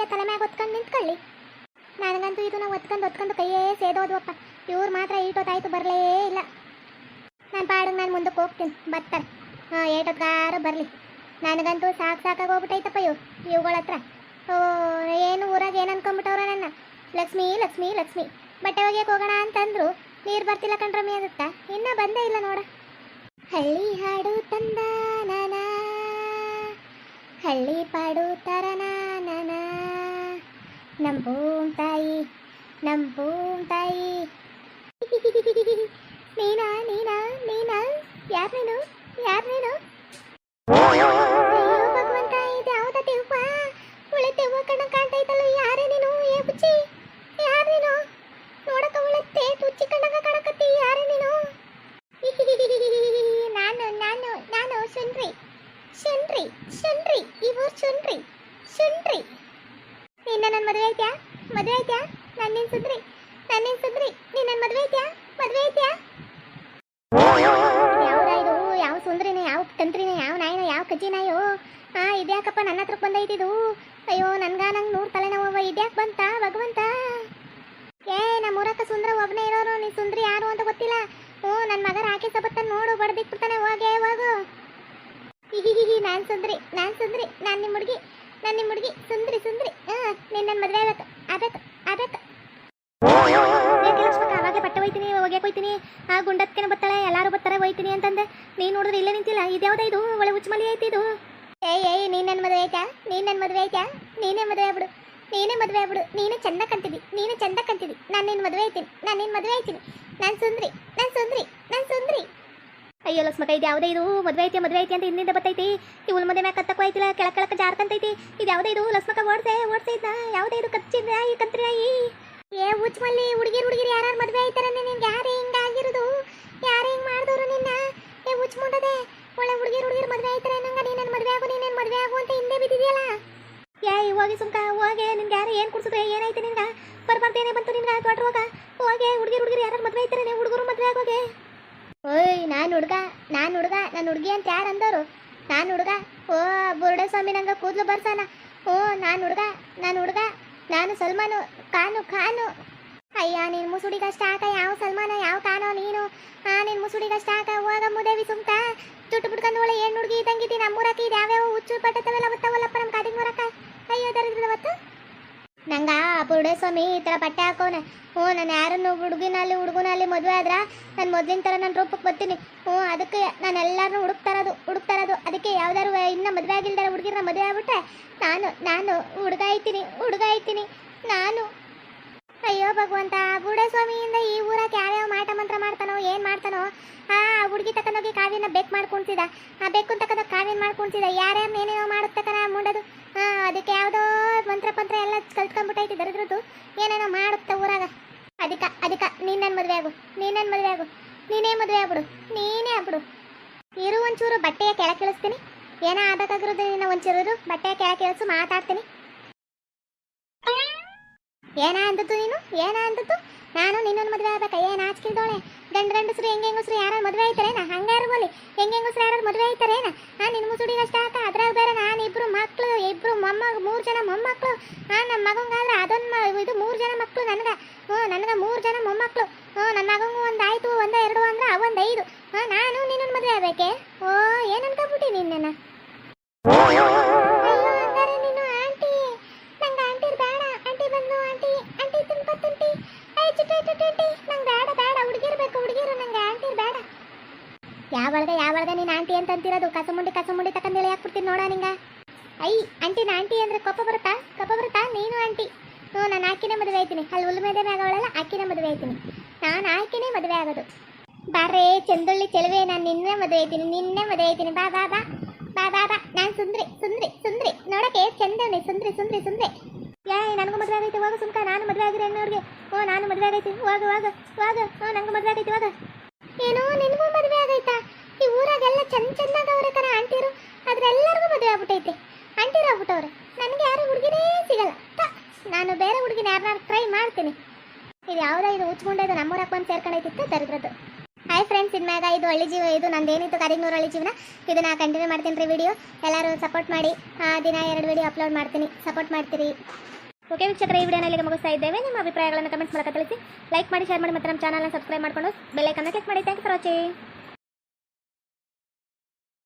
ಕೈಯ ತಲೆ ಮ್ಯಾಗ ಒತ್ಕೊಂಡು ನಿಂತ್ಕೊಳ್ಳಿ. ನನಗಂತೂ ಇದುನ ನಾವು ಒತ್ಕೊಂಡು ಕೈಯೇ ಸೇದೋದ್ವಪ್ಪ. ಇವ್ರು ಮಾತ್ರ ಈಟೋತಾಯ್ತು, ಬರಲೇ ಇಲ್ಲ. ನಾನು ಪಾಡಿಗೆ ನಾನು ಮುಂದಕ್ಕೆ ಹೋಗ್ತೀನಿ, ಬರ್ತಾರೆ. ಹಾಂ ಏಟೋದ್ಗಾರು ಬರಲಿ. ನನಗಂತೂ ಸಾಕು ಸಾಕಾಗಿ ಹೋಗ್ಬಿಟ್ಟೈತಪ್ಪ ಇವು ಇವುಗಳ ಹತ್ರ. ಓ, ಏನು ಊರಾಗ ಏನು ಅನ್ಕೊಂಬಿಟ್ಟವ್ರ ನನ್ನ? ಲಕ್ಷ್ಮಿ ಲಕ್ಷ್ಮಿ ಲಕ್ಷ್ಮಿ. ಬಟ್ಟೆ ಒಗೆಯಕ್ಕೆ ಹೋಗೋಣ ಅಂತಂದ್ರು, ನೀರು ಬರ್ತಿಲ್ಲ ಕಣ್ರಮ್ಮಿ ಆಗುತ್ತಾ ಇನ್ನೂ ಬಂದೇ ಇಲ್ಲ ನೋಡ. ಹಳ್ಳಿ ಹಾಡು ತಂದ ನಾನಾ. ಹಳ್ಳಿ ಪಾಡು ತರ ನಮ್ ಭೂಮ್ ತಾಯಿ, ನಮ್ ಭೂಮ್ ತಾಯಿ. ನೀನಾ ನೀನಾ ನೀನಾ? ಯಾರ್ ನೀನು? ಯಾರ್ ನೀನು? ಭಗವಂತ, ಇದು ಯಾವ್ದ ದೆವ್ವ ಒಳ್ಳೆ ದೆವ್ವ ಕಣ ಕಾಣ್ತೈತಲ್ಲ ಯಾರೇ ನೀನು? ಏ ಬುಚ್ಚಿ ಯಾರ್ ನೀನು? ನೋಡಕ ಒಳತ್ತೆ ತುಚ್ಚಿ ಕಣ್ಣಗ ಕಾಣಕತ್ತಿ. ಯಾರೇ ನೀನು? ನಾನು ನಾನು ನಾನು ಸುನ್ರಿ ಶುನ್ರಿ ಶುನ್ರಿ ಇವು ಶುನ್ರಿ ಶುನ್ರಿ ನಿನ್ನ ನನ್ನ ಮದುವೆ ಐತ್ಯಾ ಮದುವೆ ಐತ್ಯಾ ನಾನು ನಿನ್ ಸುಂದ್ರಿ. ನಾನು ನಿನ್ ಸುಂದ್ರಿ. ನೀನ್ ನನ್ನ ಮದುವೆ ಐತ್ಯಾ ಮದುವೆ ಐತ್ಯಾ ಯಾವ್ದ ಇದು? ಯಾವ ಸುಂದ್ರಿನ? ಯಾವ ತಂತ್ರಿನೇ? ಯಾವ ನಾಯಿನ? ಯಾವ ಕಜ್ಜಿ ನಾಯೋ? ಹಾ ಇದ್ಯಾಕಪ್ಪ ನನ್ನ ಹತ್ರಕ್ಕೆ ಬಂದೈತಿದು ಅಯ್ಯೋ, ನನ್ಗ ನಂಗೆ ನೂರು ತಲೆನೋವ. ಇದ್ಯಾಕೆ ಬಂತ? ಭಗವಂತ? ಏ ನಮ್ಮ ಸುಂದ್ರ ಒಬ್ಬನೇ ಇರೋರು. ನೀ ಸುಂದ್ರಿ ಯಾರು ಅಂತ ಗೊತ್ತಿಲ್ಲ. ಹ್ಞೂ ನನ್ನ ಮಗ ರಾಕಿ ಸಬತ್ತ ನೋಡು. ಬಡ್ದಿಟ್ಬಿಡ್ತಾನೆ. ಹೋಗೆ, ಹೋಗು. ನಾನು ಸುಂದ್ರಿ. ನಾನು ಸುಂದ್ರಿ. ನಾನು ನಿಮ್ಮ ಹುಡುಗಿ. ನಾನು ನಿಮ್ಮ ಹುಡುಗಿ ಸುಂದ್ರಿ ಸುಂದ್ರಿ. ಹಾಂ, ನೀನು ನನ್ನ ಮದುವೆ ಆಗತ್ತೆ ಆಗ್ಬೇಕು ಆಗ್ಬೇಕು ಅವಾಗೆ ಬಟ್ಟೆ ಹೋಯ್ತೀನಿ ಹೋಗ್ಯಾಕ ಹೋಯ್ತೀನಿ ಆ, ಗುಂಡತ್ಕೆನ ಬತ್ತಳೆ ಎಲ್ಲರೂ ಬರ್ತಾರೆ ಹೋಯ್ತೀನಿ ಅಂತಂದೆ. ನೀನು ನೋಡಿದ್ರೆ ಇಲ್ಲೇ ನಿಂತಿಲ್ಲ. ಇದ್ಯಾವ್ದ ಇದು? ಒಳ್ಳೆ ಉಚ್ಚಮಲಿ ಐತಿ ಇದು. ಏಯ್ ಏಯ್ ನೀನ್ ನನ್ನ ಮದುವೆ ಆಯ್ತಾ ನೀನ್ ನನ್ನ ಮದುವೆ ಆಯ್ತಾ ನೀನೇ ಮದುವೆ ಆಗ್ಬಿಡು. ನೀನೇ ಮದುವೆ ಆಗ್ಬಿಡು. ನೀನೇ ಚಂದ ಕಂತಿದ್ದಿ. ನೀನೇ ಚಂದ ಕಂತಿದ್ದಿ. ನಾನು ನಿನ್ನ ಮದುವೆ ಆಯ್ತೀನಿ. ನಾನು ನಿನ್ನ ಮದುವೆ ಆಯ್ತೀನಿ. ನಾನು ಸುಂದ್ರಿ ನಾನು ಸುಂದ್ರಿ ನಾನು ಸುಂದ್ರಿ. ಅಯ್ಯೋ, ಲಕ್ಷ್ಮಕ್ಕ, ಇದು ಯಾವುದೇ ಇದು? ಮದುವೆ ಐತಿ ಮದುವೆ ಐತಿ ಅಂತ ಹಿಂದಿಂದ ಬತ್ತೈತಿ. ಈ ಉಲ್ ಮದುವೆ ಕತ್ತಕ್ಕೂ ಆಯ್ತಿಲ್ಲ ಕೆಳಕ್ ಕೆಳಕ್ ಜಾರ್ಕಂತೈತಿ ಇದು ಯಾವುದೇ ಇದು? ಲಕ್ಷ್ಮಕ ಓಡ್ಸೆ ಓಡ್ಸೆ ಯಾವ್ದೇ ಇದು? ಕಚ್ಚಿದ ಈ ಕಂತ್ರಿ ನಾಯಿ ಏ ಉಚ್ಮಲ್ಲಿ ಹುಡುಗಿರು ಹುಡುಗಿರು ಯಾರು ಮದುವೆ ಆಯ್ತಾರ ನಿನ್ಗೆ ಯಾರು ಹಿಂಗ ಆಗಿರೋದು? ಯಾರು ಹಿಂಗ್ ಮಾಡಿದವರು ನಿನ್ನ? ಏ, ಹುಚ್ಚ ಮುಂಡದೆ, ಒಳ್ಳೆ ಹುಡುಗಿರು ಹುಡುಗಿರು ಮದುವೆ ಆಯ್ತಾರ ನಂಗ ನೀನ್ ನನ್ನ ಮದುವೆ ಆಗು, ನೀನ್ ಮದುವೆ ಆಗು ಅಂತ ಹಿಂದೆ ಬಿದ್ದಿದೆಯಲ್ಲ? ಏ, ಹೋಗಿ ಸುಮ್ಕ, ಹೋಗಿ. ನಿನ್ಗೆ ಯಾರು ಏನು ಕುಡ್ಸಿದ್ರೆ, ಏನಾಯ್ತು ನಿನ್ಗ? ಬರ್ಬಾರ್ದೇನೆ ಬಂತು ನಿನ್ಗೆ ಹೋಗ ಹೋಗಿ, ಹುಡುಗಿರು ಹುಡುಗಿರು ಯಾರು ಮದುವೆ ಆಯ್ತಾರ ನೀವು ಹುಡುಗರು ಮದುವೆ ಆಗೋಗೆ ಓಯ್ ನಾನು ಹುಡುಗ ನಾನು ಹುಡುಗ ಹುಡುಗಿ ಅಂತ ಯಾರು ಅಂದವರು ನಾನು ಹುಡುಗ? ಓ ಬುರುಡ ಸ್ವಾಮಿ ನಂಗೆ ಕೂದಲು ಬರ್ಸಾನ. ಓ, ನಾನು ಹುಡುಗ ನಾನು ಹುಡುಗ, ನಾನು ಸಲ್ಮಾನು, ಕಾನು ಖಾನು ಅಯ್ಯ, ನೀನು ಮುಸುಡಿಗಷ್ಟ ಆಕ ಯಾವ ಸಲ್ಮಾನ, ಯಾವ ಕಾನೋ ನೀನು? ಆ, ನೀನು ಮುಸುಡಿಗಷ್ಟ ಆಕ ಹೋಗ ಮುದೇವಿ ಸುಮ್ಕ. ಚುಟ್ಟು ಬಿಟ್ಕೊಂಡು ಒಳ್ಳೆ ಹೆಣ್ಣು ಹುಡುಗಿ ಇದ್ದಂಗಿದ್ದೀನಿ ನಮ್ಮೂರಕ್ಕೆ ಇದು ಯಾವ್ಯಾವ ಹುಚ್ಚು ಪಟ್ಟತವೆಲ್ಲ ಬತ್ತಾವಲ್ಲಪ್ಪ ನಮ್ಮ ಕಾಡಿನ ಮೂರಕ್ಕ ಅಯ್ಯೋ ದರಿದ್ರದ ಅವತ್ತು ನಂಗ ಆ ಬುರುಡೆ ಸ್ವಾಮಿ ಈ ಥರ ಬಟ್ಟೆ ಹಾಕೋನೆ. ಹ್ಞೂ, ನಾನು ಯಾರನ್ನು ಹುಡುಗಿನಲ್ಲಿ, ಹುಡುಗನಲ್ಲಿ ಮದುವೆ ಆದ್ರ ನಾನು ಮೊದಲಿನ ಥರ ನಾನು ರೂಪಕ್ಕೆ ಬರ್ತೀನಿ. ಹ್ಞೂ, ಅದಕ್ಕೆ ನಾನು ಎಲ್ಲರನ್ನೂ ಹುಡುಕ್ತಾರದು ಹುಡುಕ್ತಾರದು ಅದಕ್ಕೆ ಯಾವ್ದಾರು ಇನ್ನೂ ಮದುವೆ ಆಗಿಲ್ದಾರ ಹುಡುಗಿರನ್ನ ಮದುವೆ ಆಗ್ಬಿಟ್ಟೆ ನಾನು ನಾನು ಹುಡುಗ ಐತೀನಿ ಹುಡುಗ ಐತೀನಿ ನಾನು ಅಯ್ಯೋ ಭಗವಂತ ಬುಡೆ ಸ್ವಾಮಿಯಿಂದ ಈ ಊರಾಗ ಯಾವ್ಯಾವ ಮಾಟ ಮಂತ್ರ ಮಾಡ್ತಾನೋ, ಏನು ಮಾಡ್ತಾನೋ, ಆ ಹುಡುಗಿ ತಕೊಂಡೋಗಿ ಕಾವ್ಯನ ಬೆಕ್ ಮಾಡ್ಕೊಂತಿದ ಆ ಬೆಕ್ಕು ತಕೊಂಡೋಗಿ ಕಾವ್ಯನ ಮಾಡ್ಕೊಂತಿದ ಯಾರ್ಯಾರು ಏನೇನೋ ಮಾಡುತ್ತಕನ ಮುಂಡದು. ಆ, ಅದಕ್ಕೆ ಯಾವುದೋ ಮಂತ್ರ ಪಂತ್ರ ಎಲ್ಲ ಕಲ್ತ್ಕೊಂಡ್ಬಿಟ್ಟೈತಿ ದರಿದ್ರದ್ದು. ಏನೇನೋ ಮಾಡುತ್ತೆ ಊರಾಗ. ಅದಕ್ಕ ಅದಕ್ಕ ನಿನ್ನ ಮದುವೆ ಆಗು ನೀನ್ ಮದುವೆ ಆಗು. ನೀನೇ ಮದುವೆ ಆಗ್ಬಿಡು, ನೀನೇ ಆಗ್ಬಿಡು. ಇರು ಒಂಚೂರು ಬಟ್ಟೆಯ ಕೆಳಗೆ ಇಳಿಸ್ತೀನಿ ಏನೋ ಆಗಬೇಕಾಗಿರೋದು ನಿನ್ನ ಒಂಚೂರು ಬಟ್ಟೆಯ ಕೆಳಗೆ ಇಳಿಸು ಮಾತಾಡ್ತೀನಿ. ಏನ ಅಂದದ್ದು ನೀನು? ಏನ ಅಂದದ್ದು? ನಾನು ನಿನ್ನೊಂದು ಮದುವೆ ಆಗ್ಬೇಕಾ? ಏನ್ ಆಚ್ಕಿಲ್ದೋಳೆ ಗಂಡ ಗಂಡಸ್ರು ಹೆಂಗೆ ಯಾರು ಮದುವೆ ಆಯ್ತಾರೇನ? ಹಂಗಾರು ಬೋಲಿ ಹೆಂಗೆ ಯಾರು ಮದುವೆ ಆಯ್ತಾರೇನ? ನಾನು ನಿನ್ನ ಮುಸುಡಿಗೆ ಅಷ್ಟ ಆಕ ಅದ್ರಾಗ ಬೇರೆ ನಾನು ಇಬ್ರು ಮಕ್ಳು ಇಬ್ಬರು ಮೊಮ್ಮಗ, ಮೂರು ಜನ ಮೊಮ್ಮಕ್ಕಳು ನಾನು ನಮ್ಮ ಮಗಂಗಾದ್ರೆ ಅದೊಂದು ಇದು ಮೂರು ಜನ ಮಕ್ಕಳು ನನಗೆ. ಹ್ಞೂ, ನನಗೆ ಮೂರು ಜನ ಮೊಮ್ಮಕ್ಕಳು ಹ್ಞೂ ನನ್ನ ಮಗಂಗೂ ಒಂದು ಆಯ್ತು, ಒಂದು ಎರಡು ಅಂದ್ರೆ ಅವೊಂದು ಐದು. ಹಾಂ ನಾನು ನಿನ್ನೊಂದು ಮದುವೆ ಆಗ್ಬೇಕೆ? ಓ ಏನು ನಿನ್ನನ ನಿನ್ನ? ಆಂಟಿ ಅಂತಿರೋದು ಕಸಮುಂಡಿ ಕಸಮುಂಡಿ ತಕೊಂಡೇಳಿ ಹಾಕ್ಬಿಡ್ತೀನಿ ನೋಡ ನಿಂಗ. ಐ ನಾ ಆಂಟಿ ಅಂದ್ರೆ ಕೊಪ್ಪ ಬರುತ್ತಾ? ಕೊಪ್ಪ ಬರುತ್ತಾ? ನೀನು ಆಂಟಿ. ಹ್ಞೂ, ನಾನು ಆಕಿನೇ ಮದುವೆ ಆಯ್ತೀನಿ. ಅಲ್ಲಿ ಮೇಲೆ ಆಗವಳಲ್ಲ ಆಕಿನೇ ಮದುವೆ ಆಯ್ತೀನಿ. ನಾನು ಆಕಿನೇ ಮದುವೆ ಆಗೋದು. ಬಾರೇ ಚಂದುಳ್ಳಿ ಚೆಲುವೆ, ನಾನು ನಿನ್ನೆ ಮದುವೆ ಆಯ್ತೀನಿ, ನಿನ್ನೆ ಮದುವೆ ಆಯ್ತೀನಿ. ಬಾ ಬಾ ಬಾ. ಬಾ ಬಾ ಬಾ. ನಾನು ಸುಂದ್ರಿ ಸುಂದ್ರಿ ಸುಂದ್ರಿ. ನೋಡಕ್ಕೆ ಚಂದವನಿ ಸುಂದ್ರಿ ಸುಂದ್ರಿ ಸುಂದ್ರಿ. ಯಾಯ್ ನನಗೂ ಮದುವೆ ಆಗೈತೆ, ಹೋಗು ಸುಮ್ಕ. ನಾನು ಮದುವೆ ಆಗಿರೋ ಅವ್ರಿಗೆ ಓ, ನಾನು ಮದುವೆ ಆಗೈತಿ. ಹೋಗು ಹೋಗು ಹೋಗು. ಹ್ಞೂ ನನಗೂ ಮದುವೆ ಆಗೈತಿ, ಹೋಗು. ಏನೋ ನಿನಗೂ ಮದುವೆ ಆಗೈತಾ ಈ ಊರಾಗೆಲ್ಲ ಚಂದ ಚಂದಾಗ ಆಂಟಿಯರು, ಆದ್ರೆ ಎಲ್ಲರಿಗೂ ಮದುವೆ ಆಗ್ಬಿಟ್ಟೈತೆ. ಆಂಟಿರು ಆಗ್ಬಿಟ್ಟವ್ರೆ. ನನಗೆ ಯಾರು ಹುಡುಗಿನೇ ಸಿಗಲ್ಲ. ನಾನು ಬೇರೆ ಹುಡುಗಿನ ಯಾರನ್ನಾರು ಟ್ರೈ ಮಾಡ್ತೀನಿ. ಇದು ಯಾವುದೋ ಇದು ಉಚ್ಕೊಂಡೆ, ಇದು ನಮ್ಮೂರಕ್ಕೆ ಬಂದು ಸೇರ್ಕೊಂಡೈತಿತ್ತು, ದರಿದ್ರದ್ದು. ಹಾಯ್ ಫ್ರೆಂಡ್ಸ್ ಇನ್ಮ್ಯಾಗ ಇದು ಹಳ್ಳಿ ಜೀವ, ಇದು ನಂದು ಏನಿತ್ತು, ಕರಿಗ್ನೂರು ಹಳ್ಳಿ ಜೀವನ. ಇದನ್ನ ಕಂಟಿನ್ಯೂ ಮಾಡ್ತೀನಿ ರೀ ವಿಡಿಯೋ ಎಲ್ಲರೂ ಸಪೋರ್ಟ್ ಮಾಡಿ. ಆ, ದಿನ ಎರಡು ವಿಡಿಯೋ ಅಪ್ಲೋಡ್ ಮಾಡ್ತೀನಿ. ಸಪೋರ್ಟ್ ಮಾಡ್ತೀರಿ. ಓಕೆ ವೀಕ್ಷಕರ, ಈ ವಿಡಿಯೋನಲ್ಲಿ ಮುಗಿಸ್ತಾ ಇದ್ದೇವೆ. ನಿಮ್ಮ ಅಭಿಪ್ರಾಯಗಳನ್ನು ಕಮೆಂಟ್ಸ್ ಮೂಲಕ ತಿಳಿಸಿ. ಲೈಕ್ ಮಾಡಿ ಶೇರ್ ಮಾಡಿ, ಮತ್ತು ನಮ್ಮ ಚಾನಲ್ನ ಸಬ್ಸ್ಕ್ರೈಬ್ ಮಾಡಿಕೊಂಡು ಬೆಲ್ಲೈಕನ್ನ ಕ್ಲಿಕ್ ಮಾಡಿ. Thank for watching